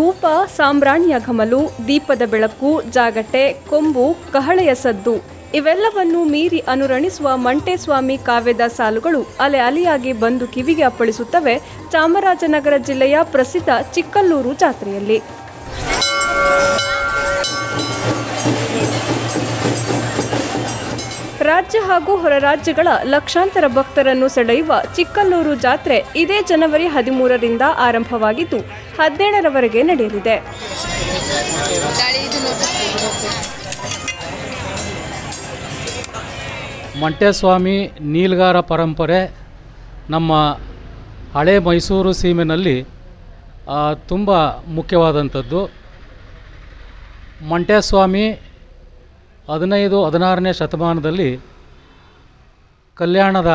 ಧೂಪ ಸಾಂಬ್ರಾಣಿಯ ಘಮಲು, ದೀಪದ ಬೆಳಕು, ಜಾಗಟೆ, ಕೊಂಬು, ಕಹಳೆಯ ಸದ್ದು. ಇವೆಲ್ಲವನ್ನೂ ಮೀರಿ ಅನುರಣಿಸುವ ಮಂಟೇಸ್ವಾಮಿ ಕಾವ್ಯದ ಸಾಲುಗಳು ಅಲೆ ಅಲೆಯಾಗಿ ಬಂದು ಕಿವಿಗೆ ಅಪ್ಪಳಿಸುತ್ತವೆ ಚಾಮರಾಜನಗರ ಜಿಲ್ಲೆಯ ಪ್ರಸಿದ್ಧ ಚಿಕ್ಕಲ್ಲೂರು ಜಾತ್ರೆಯಲ್ಲಿ. ರಾಜ್ಯ ಹಾಗೂ ಹೊರ ರಾಜ್ಯಗಳ ಲಕ್ಷಾಂತರ ಭಕ್ತರನ್ನು ಸೆಳೆಯುವ ಚಿಕ್ಕಲ್ಲೂರು ಜಾತ್ರೆ ಇದೇ ಜನವರಿ ಹದಿಮೂರರಿಂದ ಆರಂಭವಾಗಿದ್ದು, ಹದಿನೇಳರವರೆಗೆ ನಡೆಯಲಿದೆ. ಮಂಟೇಸ್ವಾಮಿ ನೀಲ್ಗಾರ ಪರಂಪರೆ ನಮ್ಮ ಹಳೆ ಮೈಸೂರು ಸೀಮೆನಲ್ಲಿ ತುಂಬ ಮುಖ್ಯವಾದಂಥದ್ದು. ಮಂಟೇಸ್ವಾಮಿ ಹದಿನೈದು, ಹದಿನಾರನೇ ಶತಮಾನದಲ್ಲಿ ಕಲ್ಯಾಣದ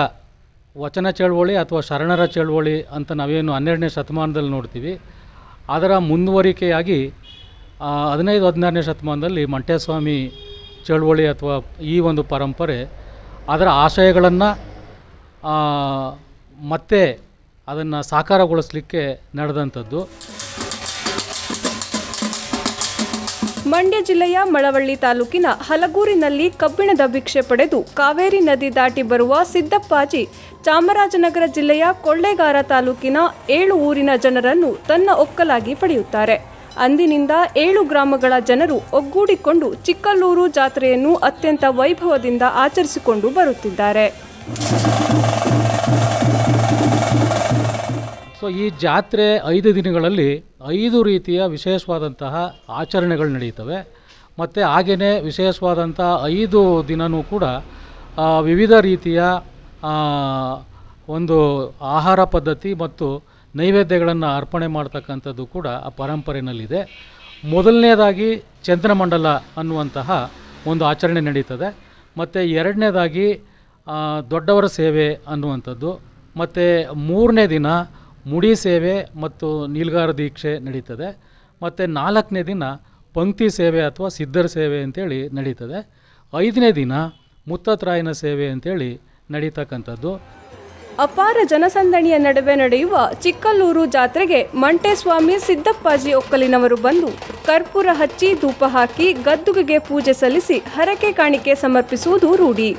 ವಚನ ಚಳವಳಿ ಅಥವಾ ಶರಣರ ಚಳವಳಿ ಅಂತ ನಾವೇನು ಹನ್ನೆರಡನೇ ಶತಮಾನದಲ್ಲಿ ನೋಡ್ತೀವಿ. ಅದರ ಮುಂದುವರಿಕೆಯಾಗಿ ಹದಿನೈದು, ಹದಿನಾರನೇ ಶತಮಾನದಲ್ಲಿ ಮಂಟೇಸ್ವಾಮಿ ಚಳವಳಿ ಅಥವಾ ಈ ಒಂದು ಪರಂಪರೆ ಅದರ ಆಶಯಗಳನ್ನು ಮತ್ತೆ ಅದನ್ನು ಸಾಕಾರಗೊಳಿಸಲಿಕ್ಕೆ ನಡೆದಂಥದ್ದು. ಮಂಡ್ಯ ಜಿಲ್ಲೆಯ ಮಳವಳ್ಳಿ ತಾಲೂಕಿನ ಹಲಗೂರಿನಲ್ಲಿ ಕಬ್ಬಿಣದ ಭಿಕ್ಷೆ ಪಡೆದು ಕಾವೇರಿ ನದಿ ದಾಟಿ ಬರುವ ಸಿದ್ದಪ್ಪಾಜಿ ಚಾಮರಾಜನಗರ ಜಿಲ್ಲೆಯ ಕೊಳ್ಳೇಗಾರ ತಾಲೂಕಿನ ಏಳು ಊರಿನ ಜನರನ್ನು ತನ್ನ ಒಕ್ಕಲಾಗಿ ಪಡೆಯುತ್ತಾರೆ. ಅಂದಿನಿಂದ ಏಳು ಗ್ರಾಮಗಳ ಜನರು ಒಗ್ಗೂಡಿಕೊಂಡು ಚಿಕ್ಕಲ್ಲೂರು ಜಾತ್ರೆಯನ್ನು ಅತ್ಯಂತ ವೈಭವದಿಂದ ಆಚರಿಸಿಕೊಂಡು ಬರುತ್ತಿದ್ದಾರೆ. ಸೊ ಈ ಜಾತ್ರೆ ಐದು ದಿನಗಳಲ್ಲಿ ಐದು ರೀತಿಯ ವಿಶೇಷವಾದಂತಹ ಆಚರಣೆಗಳು ನಡೆಯುತ್ತವೆ ಮತ್ತು ಹಾಗೆಯೇ ವಿಶೇಷವಾದಂಥ ಐದು ದಿನವೂ ಕೂಡ ವಿವಿಧ ರೀತಿಯ ಒಂದು ಆಹಾರ ಪದ್ಧತಿ ಮತ್ತು ನೈವೇದ್ಯಗಳನ್ನು ಅರ್ಪಣೆ ಮಾಡ್ತಕ್ಕಂಥದ್ದು ಕೂಡ ಆ ಪರಂಪರೆಯಲ್ಲಿದೆ ಮೊದಲನೇದಾಗಿ ಚಂದ್ರಮಂಡಲ ಅನ್ನುವಂತಹ ಒಂದು ಆಚರಣೆ ನಡೀತದೆ. ಮತ್ತು ಎರಡನೇದಾಗಿ ದೊಡ್ಡವರ ಸೇವೆ ಅನ್ನುವಂಥದ್ದು. ಮತ್ತು ಮೂರನೇ ದಿನ ಮುಡಿ ಸೇವೆ ಮತ್ತು ನೀಲ್ಗಾರ ದೀಕ್ಷೆ ನಡೀತದೆ. ಮತ್ತು ನಾಲ್ಕನೇ ದಿನ ಪಂಕ್ತಿ ಸೇವೆ ಅಥವಾ ಸಿದ್ಧರ ಸೇವೆ ಅಂತೇಳಿ ನಡೀತದೆ. ಐದನೇ ದಿನ ಮುತ್ತತ್ರಾಯನ ಸೇವೆ ಅಂತೇಳಿ ನಡೀತಕ್ಕಂಥದ್ದು. ಅಪಾರ ಜನಸಂದಣಿಯ ನಡುವೆ ನಡೆಯುವ ಚಿಕ್ಕಲ್ಲೂರು ಜಾತ್ರೆಗೆ ಮಂಟೆಸ್ವಾಮಿ ಸಿದ್ದಪ್ಪಾಜಿ ಒಕ್ಕಲಿನವರು ಬಂದು ಕರ್ಪೂರ ಹಚ್ಚಿ ಧೂಪ ಹಾಕಿ ಗದ್ದುಗೆಗೆ ಪೂಜೆ ಸಲ್ಲಿಸಿ ಹರಕೆ ಕಾಣಿಕೆ ಸಮರ್ಪಿಸುವುದು ರೂಢಿ.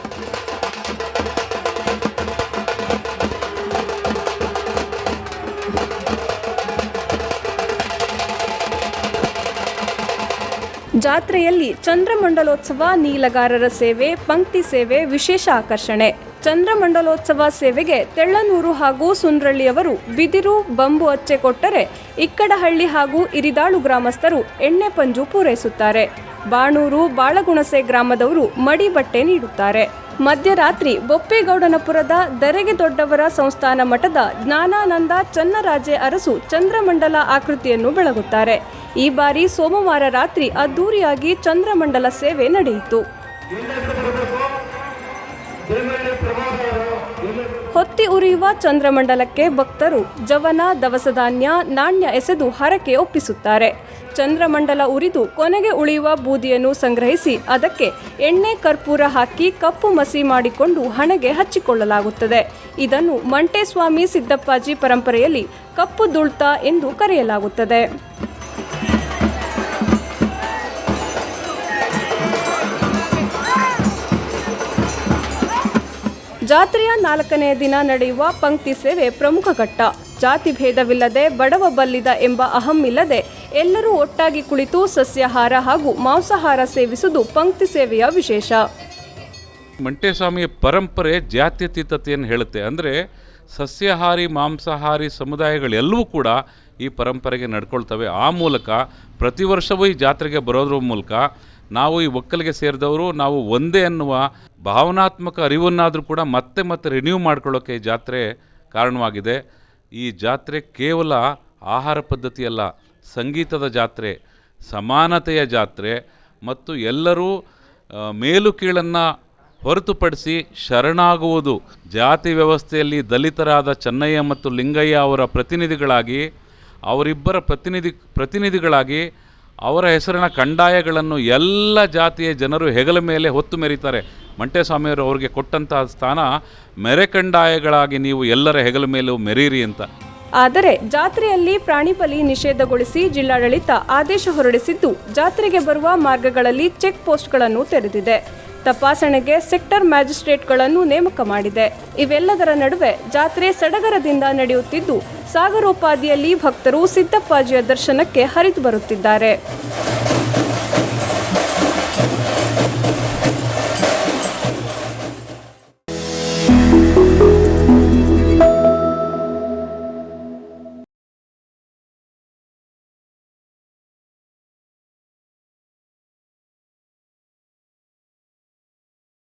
ಜಾತ್ರೆಯಲ್ಲಿ ಚಂದ್ರಮಂಡಲೋತ್ಸವ, ನೀಲಗಾರರ ಸೇವೆ, ಪಂಕ್ತಿ ಸೇವೆ, ವಿಶೇಷ ಆಕರ್ಷಣೆ. ಚಂದ್ರಮಂಡಲೋತ್ಸವ ಸೇವೆಗೆ ತೆಳ್ಳನೂರು ಹಾಗೂ ಸುಂದ್ರಳ್ಳಿಯವರು ಬಿದಿರು, ಬಂಬು ಅಚ್ಚೆ ಕೊಟ್ಟರೆ ಇಕ್ಕಡಹಳ್ಳಿ ಹಾಗೂ ಇರಿದಾಳು ಗ್ರಾಮಸ್ಥರು ಎಣ್ಣೆ ಪಂಜು ಪೂರೈಸುತ್ತಾರೆ. ಬಾಣೂರು, ಬಾಳಗುಣಸೆ ಗ್ರಾಮದವರು ಮಡಿ ಬಟ್ಟೆ ನೀಡುತ್ತಾರೆ. ಮಧ್ಯರಾತ್ರಿ ಬೊಪ್ಪೇಗೌಡನಪುರದ ದರೆಗೆ ದೊಡ್ಡವರ ಸಂಸ್ಥಾನ ಮಠದ ಜ್ಞಾನಾನಂದ ಚನ್ನರಾಜೆ ಅರಸು ಚಂದ್ರಮಂಡಲ ಆಕೃತಿಯನ್ನು ಬೆಳಗುತ್ತಾರೆ. ಈ ಬಾರಿ ಸೋಮವಾರ ರಾತ್ರಿ ಅದ್ದೂರಿಯಾಗಿ ಚಂದ್ರಮಂಡಲ ಸೇವೆ ನಡೆಯಿತು. ಹೊತ್ತಿ ಉರಿಯುವ ಚಂದ್ರಮಂಡಲಕ್ಕೆ ಭಕ್ತರು ಜವನ, ದವಸಧಾನ್ಯ, ನಾಣ್ಯ ಎಸೆದು ಹರಕೆ ಒಪ್ಪಿಸುತ್ತಾರೆ. ಚಂದ್ರಮಂಡಲ ಉರಿದು ಕೊನೆಗೆ ಉಳಿಯುವ ಬೂದಿಯನ್ನು ಸಂಗ್ರಹಿಸಿ ಅದಕ್ಕೆ ಎಣ್ಣೆ, ಕರ್ಪೂರ ಹಾಕಿ ಕಪ್ಪು ಮಸಿ ಮಾಡಿಕೊಂಡು ಹಣೆಗೆ ಹಚ್ಚಿಕೊಳ್ಳಲಾಗುತ್ತದೆ. ಇದನ್ನು ಮಂಟೆಸ್ವಾಮಿ ಸಿದ್ದಪ್ಪಾಜಿ ಪರಂಪರೆಯಲ್ಲಿ ಕಪ್ಪು ದುಳ್ತ ಎಂದು ಕರೆಯಲಾಗುತ್ತದೆ. ಜಾತ್ರೆಯ ನಾಲ್ಕನೇ ದಿನ ನಡೆಯುವ ಪಂಕ್ತಿ ಸೇವೆ ಪ್ರಮುಖ ಘಟ್ಟ. ಜಾತಿ ಭೇದವಿಲ್ಲದೆ ಬಡವ ಬಲ್ಲಿದ ಎಂಬ ಅಹಂ ಇಲ್ಲದೆ ಎಲ್ಲರೂ ಒಟ್ಟಾಗಿ ಕುಳಿತು ಸಸ್ಯಾಹಾರ ಹಾಗೂ ಮಾಂಸಾಹಾರ ಸೇವಿಸುವುದು ಪಂಕ್ತಿ ಸೇವೆಯ ವಿಶೇಷ. ಮಂಟೇಸ್ವಾಮಿಯ ಪರಂಪರೆ ಜಾತ್ಯತೀತತೆಯನ್ನು ಹೇಳುತ್ತೆ. ಅಂದರೆ ಸಸ್ಯಾಹಾರಿ, ಮಾಂಸಾಹಾರಿ ಸಮುದಾಯಗಳೆಲ್ಲವೂ ಕೂಡ ಈ ಪರಂಪರೆಗೆ ನಡ್ಕೊಳ್ತವೆ. ಆ ಮೂಲಕ ಪ್ರತಿ ವರ್ಷವೂ ಈ ಜಾತ್ರೆಗೆ ಬರೋದ್ರ ಮೂಲಕ ನಾವು ಈ ಒಕ್ಕಲಿಗೆ ಸೇರಿದವರು, ನಾವು ಒಂದೇ ಅನ್ನುವ ಭಾವನಾತ್ಮಕ ಅರಿವನ್ನಾದರೂ ಕೂಡ ಮತ್ತೆ ಮತ್ತೆ ರಿನ್ಯೂ ಮಾಡ್ಕೊಳ್ಳೋಕ್ಕೆ ಈ ಜಾತ್ರೆ ಕಾರಣವಾಗಿದೆ. ಈ ಜಾತ್ರೆ ಕೇವಲ ಆಹಾರ ಪದ್ಧತಿಯಲ್ಲ ಸಂಗೀತದ ಜಾತ್ರೆ, ಸಮಾನತೆಯ ಜಾತ್ರೆ ಮತ್ತು ಎಲ್ಲರೂ ಮೇಲು ಕೀಳನ್ನು ಹೊರತುಪಡಿಸಿ ಶರಣಾಗುವುದು. ಜಾತಿ ವ್ಯವಸ್ಥೆಯಲ್ಲಿ ದಲಿತರಾದ ಚೆನ್ನಯ್ಯ ಮತ್ತು ಲಿಂಗಯ್ಯ ಅವರ ಪ್ರತಿನಿಧಿಗಳಾಗಿ, ಅವರಿಬ್ಬರ ಪ್ರತಿನಿಧಿ, ಪ್ರತಿನಿಧಿಗಳಾಗಿ ಅವರ ಹೆಸರಿನ ಕಂಡಾಯಗಳನ್ನು ಎಲ್ಲ ಜಾತಿಯ ಜನರು ಹೆಗಲ ಮೇಲೆ ಹೊತ್ತು ಮೆರೀತಾರೆ. ಮಂಟೇಸ್ವಾಮಿಯವರು ಅವರಿಗೆ ಕೊಟ್ಟಂತಹ ಸ್ಥಾನ ಮೆರೆ ಕಂದಾಯಗಳಾಗಿ ನೀವು ಎಲ್ಲರ ಹೆಗಲ ಮೇಲೂ ಮೆರೀರಿ ಅಂತ. ಆದರೆ ಜಾತ್ರೆಯಲ್ಲಿ ಪ್ರಾಣಿ ಬಲಿ ನಿಷೇಧಗೊಳಿಸಿ ಜಿಲ್ಲಾಡಳಿತ ಆದೇಶ ಹೊರಡಿಸಿದ್ದು ಜಾತ್ರೆಗೆ ಬರುವ ಮಾರ್ಗಗಳಲ್ಲಿ ಚೆಕ್ ಪೋಸ್ಟ್ಗಳನ್ನು ತೆರೆದಿದೆ. ತಪಾಸಣೆಗೆ ಸೆಕ್ಟರ್ ಮ್ಯಾಜಿಸ್ಟ್ರೇಟ್ಗಳನ್ನು ನೇಮಕ ಮಾಡಿದೆ. ಇವೆಲ್ಲದರ ನಡುವೆ ಜಾತ್ರೆ ಸಡಗರದಿಂದ ನಡೆಯುತ್ತಿದ್ದು, ಸಾಗರೋಪಾದಿಯಲ್ಲಿ ಭಕ್ತರು ಸಿದ್ದಪ್ಪಾಜಿಯ ದರ್ಶನಕ್ಕೆ ಹರಿದು ಬರುತ್ತಿದ್ದಾರೆ.